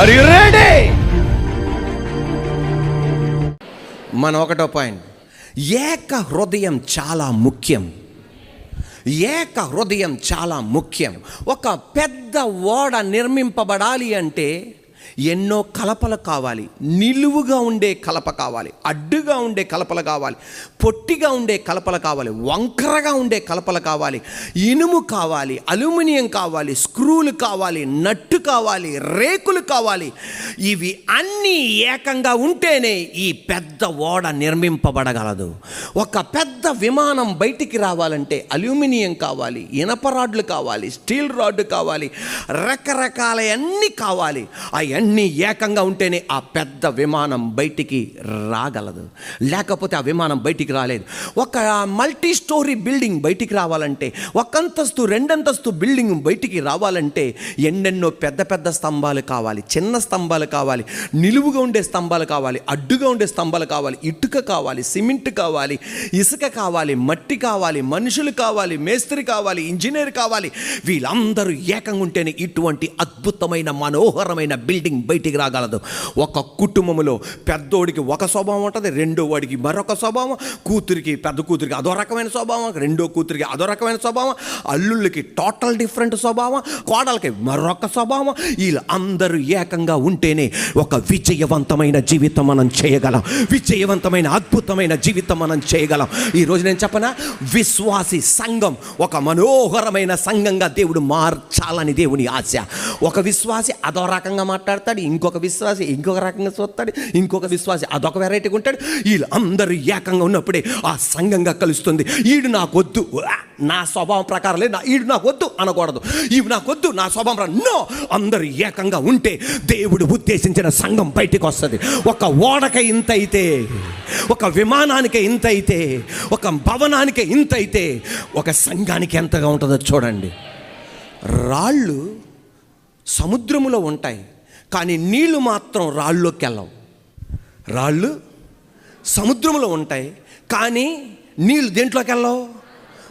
Are you ready మన ఒకటో point. ఏక హృదయం చాలా ముఖ్యం. ఏక హృదయం చాలా ముఖ్యం. ఒక పెద్ద ఓడ నిర్మింపబడాలి అంటే ఎన్నో కలపలు కావాలి. నిలువుగా ఉండే కలప కావాలి. అడ్డుగా ఉండే కలపలు కావాలి. పొట్టిగా ఉండే కలపలు కావాలి. వంకరగా ఉండే కలపలు కావాలి. ఇనుము కావాలి. అల్యూమినియం కావాలి. స్క్రూలు కావాలి. నట్టు కావాలి. రేకులు కావాలి. ఇవి అన్నీ ఏకంగా ఉంటేనే ఈ పెద్ద ఓడ నిర్మింపబడగలదు. ఒక పెద్ద విమానం బయటికి రావాలంటే అల్యూమినియం కావాలి. ఇనప రాడ్లు కావాలి. స్టీల్ రాడ్ కావాలి. రకరకాల అన్నీ కావాలి. అవన్నీ అన్నీ ఏకంగా ఉంటేనే ఆ పెద్ద విమానం బయటికి రాగలదు. లేకపోతే ఆ విమానం బయటికి రాలేదు. ఒక మల్టీ స్టోరీ బిల్డింగ్ బయటికి రావాలంటే ఒక అంతస్తు రెండంతస్తు బిల్డింగ్ బయటికి రావాలంటే ఎన్నెన్నో పెద్ద పెద్ద స్తంభాలు కావాలి చిన్న స్తంభాలు కావాలి నిలువుగా ఉండే స్తంభాలు కావాలి అడ్డుగా ఉండే స్తంభాలు కావాలి ఇటుక కావాలి సిమెంట్ కావాలి ఇసుక కావాలి మట్టి కావాలి మనుషులు కావాలి మేస్త్రి కావాలి ఇంజనీర్ కావాలి. వీళ్ళందరూ ఏకంగా ఉంటేనే ఇటువంటి అద్భుతమైన మనోహరమైన బిల్డింగ్ బయటికి రాగలదు. ఒక కుటుంబంలో పెద్దోడికి ఒక స్వభావం ఉంటుంది రెండో వాడికి మరొక స్వభావం కూతురికి పెద్ద కూతురికి అదో రకమైన స్వభావం రెండో కూతురికి అదో రకమైన స్వభావం అల్లుళ్ళకి టోటల్ డిఫరెంట్ స్వభావం కోడలకి మరొక స్వభావం. వీళ్ళు అందరూ ఏకంగా ఉంటేనే ఒక విజయవంతమైన జీవితం మనం చేయగలం. విజయవంతమైన అద్భుతమైన జీవితం మనం చేయగలం. ఈరోజు నేను చెప్పనా? విశ్వాసి సంఘం ఒక మనోహరమైన సంఘంగా దేవుడు మార్చాలని దేవుని ఆశ. ఒక విశ్వాసి అదో రకంగా మాట్లాడతాడు ఇంకొక విశ్వాసి ఇంకొక రకంగా చూస్తాడు ఇంకొక విశ్వాసి అదొక వెరైటీగా ఉంటాడు. వీళ్ళందరూ ఏకంగా ఉన్నప్పుడే ఆ సంఘంగా కలుస్తుంది. ఈడు నాకు వద్దు నా స్వభావం ప్రకారం లేదు నా- ఈడు నాకు వద్దు అనకూడదు. ఇవి నాకు వద్దు నా స్వభావం ప్రకారం నో! అందరూ ఏకంగా ఉంటే దేవుడు ఉద్దేశించిన సంఘం బయటికి వస్తుంది. ఒక ఓడక ఇంత అయితే ఒక విమానానికి ఇంత అయితే ఒక భవనానికి ఇంత అయితే ఒక సంఘానికి ఎంతగా ఉంటుందో చూడండి. రాళ్ళు సముద్రములో ఉంటాయి. కానీ నీళ్ళు మాత్రం రాళ్ళలోకి వెళ్ళవు. రాళ్ళు సముద్రంలో ఉంటాయి కానీ నీళ్ళు దేంట్లోకి వెళ్ళవు?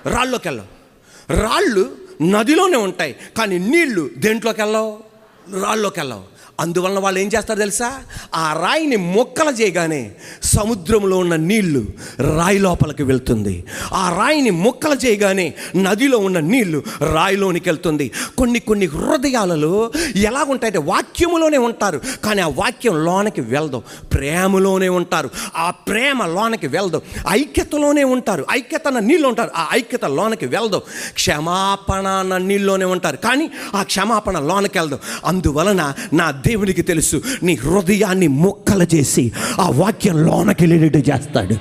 రాళ్ళలోకి వెళ్ళవు. రాళ్ళు నదిలోనే ఉంటాయి కానీ నీళ్ళు దేంట్లోకి వెళ్ళవు? రాళ్ళలోకి వెళ్ళవు. అందువలన వాళ్ళు ఏం చేస్తారు తెలుసా? ఆ రాయిని మొక్కలు చేయగానే సముద్రంలో ఉన్న నీళ్ళు రాయి లోపలికి వెళ్తుంది. ఆ రాయిని మొక్కలు చేయగానే నదిలో ఉన్న నీళ్ళు రాయిలోనికి వెళ్తుంది. కొన్ని కొన్ని హృదయాలలో ఎలాగుంటాయంటే వాక్యములోనే ఉంటారు. కానీ ఆ వాక్యం లోనకి వెళ్దాం. ప్రేమలోనే ఉంటారు. ఆ ప్రేమ లోనకి వెళ్దాం. ఐక్యతలోనే ఉంటారు. ఐక్యత అన్న నీళ్ళు ఉంటారు. ఆ ఐక్యత లోనకి వెళ్దాం. క్షమాపణ అన్న నీళ్ళలోనే ఉంటారు. కానీ ఆ క్షమాపణ లోనకి వెళ్దాం. అందువలన నా దేవునికి తెలుసు నీ హృదయాన్ని ముక్కలు చేసి ఆ వాక్యం లోనకెళ్ళేటట్టు చేస్తాడు.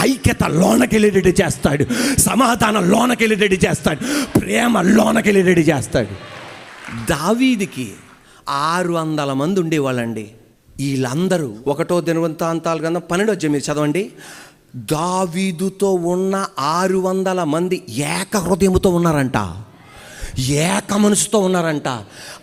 ఐక్యత లోనకెళ్ళేటట్టు చేస్తాడు. సమాధానం లోనకెళ్ళేటట్టు చేస్తాడు. ప్రేమ లోనకెళ్ళేటట్టు చేస్తాడు. దావీదికి ఆరు వందల మంది ఉండేవాళ్ళండి. వీళ్ళందరూ ఒకటో దినవంతాంతాలు కన్నా పన్నెండో వచ్చే మీరు చదవండి. దావీదుతో ఉన్న ఆరు వందల మంది ఏక హృదయముతో ఉన్నారంట. ఏక మనసుతో ఉన్నారంట.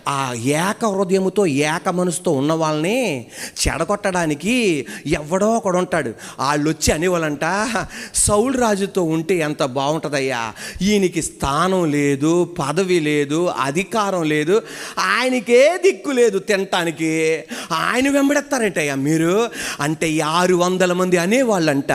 ఆ ఏక హృదయముతో ఏక మనసుతో ఉన్న వాళ్ళని చెడగొట్టడానికి ఎవడో ఒకడు ఉంటాడు. వాళ్ళు వచ్చి అనేవాళ్ళంట సౌల్ రాజుతో ఉంటే ఎంత బాగుంటుందయ్యా. ఈయనకి స్థానం లేదు పదవి లేదు అధికారం లేదు ఆయనకే దిక్కు లేదు తినటానికి. ఆయన వెంబడెత్తారంటయ్యా మీరు? అంటే ఆరు వందల మంది అనేవాళ్ళంట.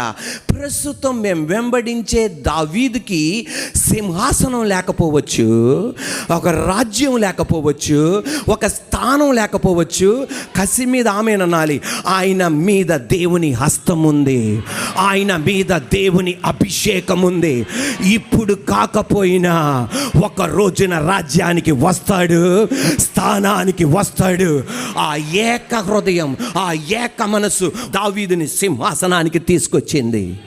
ప్రస్తుతం మేము వెంబడించే దావీదుకి సింహాసనం లేకపోవచ్చు. ఒక రాజ్యం లేకపోవచ్చు ఒక స్థానం లేకపోవచ్చు కసి మీద ఆమెననాలి ఆయన మీద దేవుని హస్తం ఉంది. ఆయన మీద దేవుని అభిషేకం ఉంది. ఇప్పుడు కాకపోయినా ఒక రోజున రాజ్యానికి వస్తాడు స్థానానికి వస్తాడు. ఆ ఏక హృదయం ఆ ఏక మనసు దావీదుని సింహాసనానికి తీసుకొచ్చింది.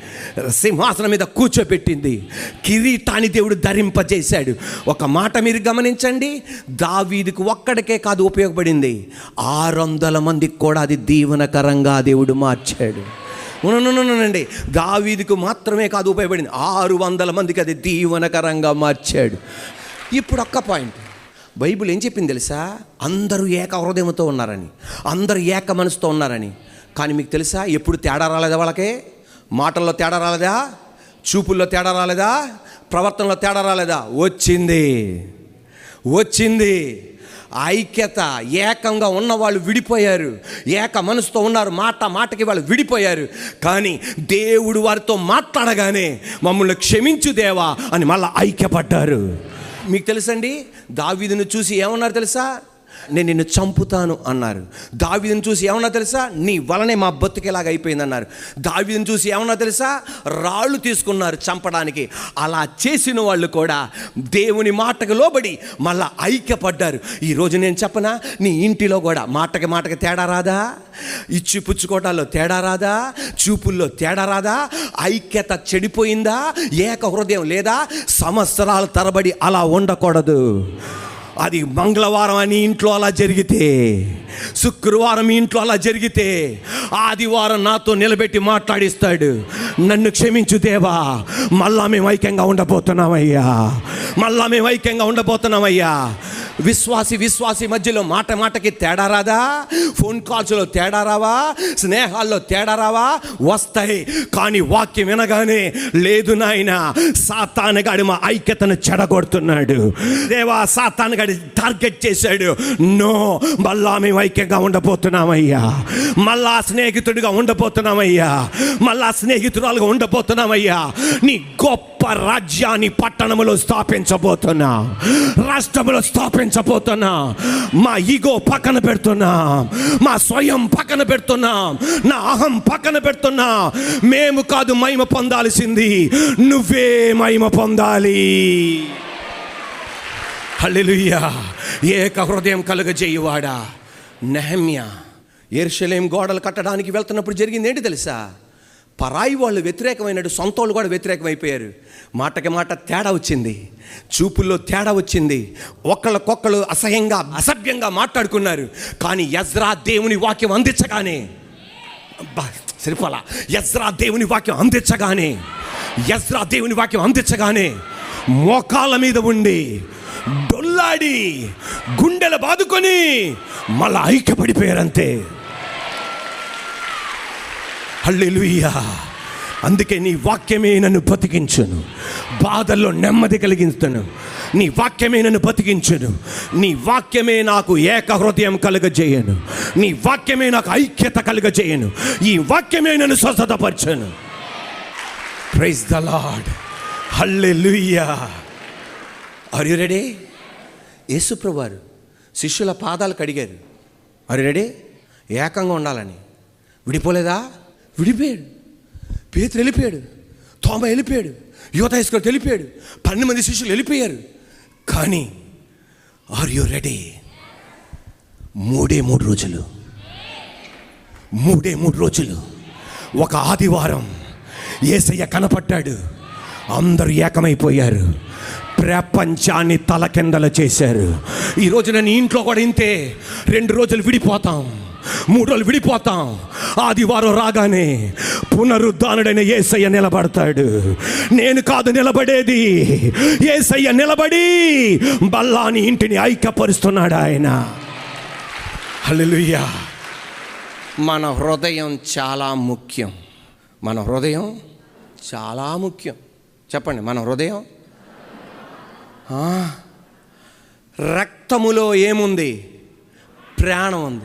సింహాసనం మీద కూర్చోబెట్టింది. కిరీటాన్ని దేవుడు ధరింపజేశాడు. ఒక మాట మీరు గమనించండి. దావీదికి ఒక్కడికే కాదు ఉపయోగపడింది. ఆరు వందల మందికి కూడా అది దీవనకరంగా దేవుడు మార్చాడు. అవునండి దావీదికి మాత్రమే కాదు ఉపయోగపడింది. ఆరు వందల మందికి అది దీవనకరంగా మార్చాడు. ఇప్పుడు ఒక్క పాయింట్. బైబిల్ ఏం చెప్పింది తెలుసా? అందరూ ఏక హృదయంతో ఉన్నారని. అందరూ ఏక మనసుతో ఉన్నారని. కానీ మీకు తెలుసా? ఎప్పుడు తేడా రాలేదా వాళ్ళకి? మాటల్లో తేడా రాలేదా? చూపుల్లో తేడా రాలేదా? ప్రవర్తనలో తేడా రాలేదా? వచ్చింది. వచ్చింది. ఐక్యత ఏకంగా ఉన్న వాళ్ళు విడిపోయారు. ఏక మనసుతో ఉన్నారు. మాట మాటకి వాళ్ళు విడిపోయారు. కానీ దేవుడు వారితో మాట్లాడగానే మమ్మల్ని క్షమించు దేవా అని మళ్ళీ ఐక్యపడ్డారు. మీకు తెలుసండి? దావీదును చూసి ఏమన్నారు తెలుసా? నేను నిన్ను చంపుతాను అన్నారు. దావీదుని చూసి ఏమన్నా తెలుసా? నీ వలనే మా బతుకేలాగా అయిపోయింది అన్నారు. దావీదుని చూసి ఏమన్నా తెలుసా? రాళ్ళు తీసుకున్నారు చంపడానికి. అలా చేసిన వాళ్ళు కూడా దేవుని మాటకు లోబడి మళ్ళా ఐక్యపడ్డారు. ఈరోజు నేను చెప్పనా? నీ ఇంటిలో కూడా మాటకి మాటకి తేడా రాదా? ఇచ్చిపుచ్చుకోటాల్లో తేడా రాదా? చూపుల్లో తేడా రాదా? ఐక్యత చెడిపోయిందా? ఏక హృదయం లేదా? సంవత్సరాల తరబడి అలా ఉండకూడదు. అది మంగళవారం అని ఇంట్లో అలా జరిగితే శుక్రవారం ఇంట్లో అలా జరిగితే ఆదివారం నాతో నిలబెట్టి మాట్లాడిస్తాడు. నన్ను క్షమించు దేవా మళ్ళా మేము ఐక్యంగా ఉండబోతున్నామయ్యా. మళ్ళా మేము ఐక్యంగా ఉండబోతున్నామయ్యా. విశ్వాసి విశ్వాసి మధ్యలో మాట మాటకి తేడా రాదా? ఫోన్ కాల్స్లో తేడా రావా? స్నేహాల్లో తేడా రావా? వస్తాయి. కానీ వాక్యం వినగానే లేదు నాయన సాతానగాడి మా ఐక్యతను చెడగొడుతున్నాడు. దేవా సాతానగాడి టార్గెట్ చేశాడు. నో మళ్ళా మేము ఐక్యంగా ఉండబోతున్నామయ్యా. మళ్ళా స్నేహితుడిగా ఉండబోతున్నామయ్యా. మళ్ళా స్నేహితురాలుగా ఉండబోతున్నామయ్యా. నీ గొప్ప రాజ్యాన్ని పట్టణములో స్థాపించబోతున్నా రాష్ట్రంలో స్థాపించబోతున్నా మా ఈగో పక్కన పెడుతున్నా మా స్వయం పక్కన పెడుతున్నా నా అహం పక్కన పెడుతున్నా. మేము కాదు మహిమ పొందాల్సింది నువ్వే మహిమ పొందాలి. హల్లెలుయ్యా ఏక హృదయం కలుగజేయువాడా. నెహమ్య ఎర్షలేం గోడలు కట్టడానికి వెళ్తున్నప్పుడు జరిగింది ఏంటి తెలుసా? పరాయి వాళ్ళు వ్యతిరేకమైనట్టు సొంత వాళ్ళు కూడా వ్యతిరేకమైపోయారు. మాటకి మాట తేడా వచ్చింది. చూపుల్లో తేడా వచ్చింది. ఒకళ్ళకొక్కళ్ళు అసహ్యంగా అసభ్యంగా మాట్లాడుకున్నారు. కానీ యజ్రా దేవుని వాక్యం అందించగానే అబ్బా, సరిపోలా. యజ్రా దేవుని వాక్యం అందించగానే యజ్రా దేవుని వాక్యం అందించగానే మోకాల మీద ఉండి డొల్లాడి గుండెలు బాదుకొని మళ్ళా ఐక్యపడిపోయారంతే. హల్లెలూయా. అందుకే నీ వాక్యమే నన్ను బతికించును. బాధల్లో నెమ్మది కలిగించను నీ వాక్యమే నన్ను బతికించును. నీ వాక్యమే నాకు ఏక హృదయం కలుగజేయను. నీ వాక్యమే నాకు ఐక్యత కలుగజేయను. ఈ వాక్యమే నన్ను స్వస్థతపరచను. Praise the lord hallelujah are you ready యేసుప్రభువారు శిష్యుల పాదాలు కడిగారు ఆర్ రెడీ ఏకంగా ఉండాలని. విడిపోలేదా? విడిపోయాడు. పేతురు వెళ్ళిపోయాడు. తోమ వెళ్ళిపోయాడు. యువత ఇసుకొని వెళ్ళిపోయాడు. పన్నెండు మంది శిష్యులు వెళ్ళిపోయారు. కానీ ఆర్ యు రెడీ? మూడే మూడు రోజులు. మూడే మూడు రోజులు. ఒక ఆదివారం ఏసయ్య కనపడ్డాడు. అందరూ ఏకమైపోయారు. ప్రపంచాన్ని తలకిందలు చేశారు. ఈ రోజు నేను ఇంట్లో కూడా ఇంతే. రెండు రోజులు విడిపోతాం. మూడు రోజులు విడిపోతాం. ఆదివారం రాగానే పునరుద్ధానుడైన ఏసయ్య నిలబడతాడు. నేను కాదు నిలబడేది. ఏసయ్య నిలబడి బల్లాని ఇంటిని ఐక్యపరుస్తున్నాడు ఆయన. హల్లెలూయా. మన హృదయం చాలా ముఖ్యం. మన హృదయం చాలా ముఖ్యం. చెప్పండి మన హృదయం? ఆ, రక్తములో ఏముంది? ప్రాణం ఉంది.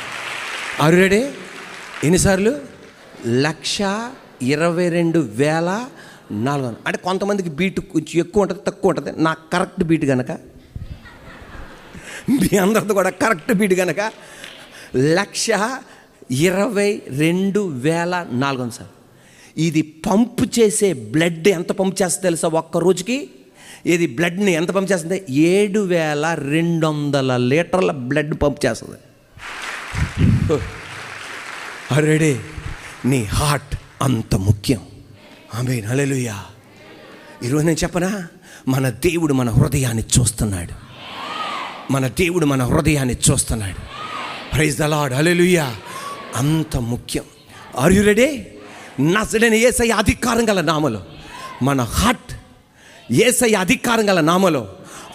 అరుడే ఎన్నిసార్లు? లక్ష ఇరవై రెండు వేల నాలుగు వందలు. అంటే కొంతమందికి బీట్ కొంచెం ఎక్కువ ఉంటుంది తక్కువ ఉంటుంది. నాకు కరెక్ట్ బీట్ కనుక మీ అందరితో కూడా కరెక్ట్ బీట్ కనుక లక్ష ఇరవై రెండు వేల నాలుగు వందలు సార్. ఇది పంపు చేసే బ్లడ్ ఎంత పంపు చేస్తుంది తెలుసా ఒక్క రోజుకి? ఇది బ్లడ్ని ఎంత పంపు చేస్తుంది? ఏడు వేల రెండు వందల లీటర్ల బ్లడ్ పంపు చేస్తుంది. అరెడే నీ హార్ట్ అంత ముఖ్యం. ఆమె హల్లెలూయా. ఈరోజు నేను చెప్పనా? మన దేవుడు మన హృదయాన్ని చూస్తున్నాడు. మన దేవుడు మన హృదయాన్ని చూస్తున్నాడు. ప్రైజ్ ద లాడ్ అంత ముఖ్యం. ఆర్ యు రెడీ నసడని ఏసై అధికారం గల నామలో. మన హార్ట్ ఏసై అధికారం గల నామలో.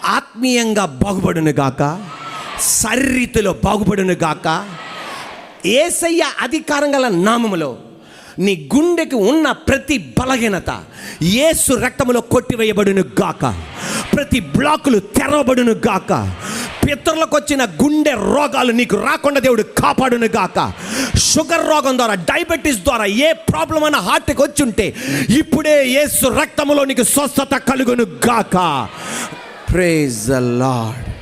ఆత్మీయంగా బాగుపడును గాక. శరీరతిలో బాగుపడును గాక. ఏసయ్య అధికారం గల నామములో నీ గుండెకి ఉన్న ప్రతి బలహీనత ఏసు రక్తములో కొట్టివేయబడును గాక. ప్రతి బ్లాకులు తెరవబడును గాక. పితరులకు వచ్చిన గుండె రోగాలు నీకు రాకుండా దేవుడు కాపాడును గాక. షుగర్ రోగం ద్వారా డయాబెటీస్ ద్వారా ఏ ప్రాబ్లం అయినా హార్ట్కి వచ్చి ఉంటే ఇప్పుడే యేసు రక్తములో నీకు స్వస్థత కలుగును గాక. Praise the lord